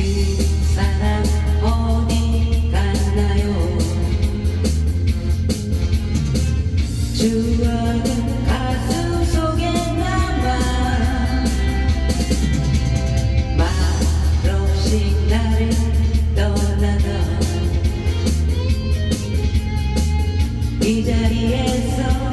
you. 이 자리에서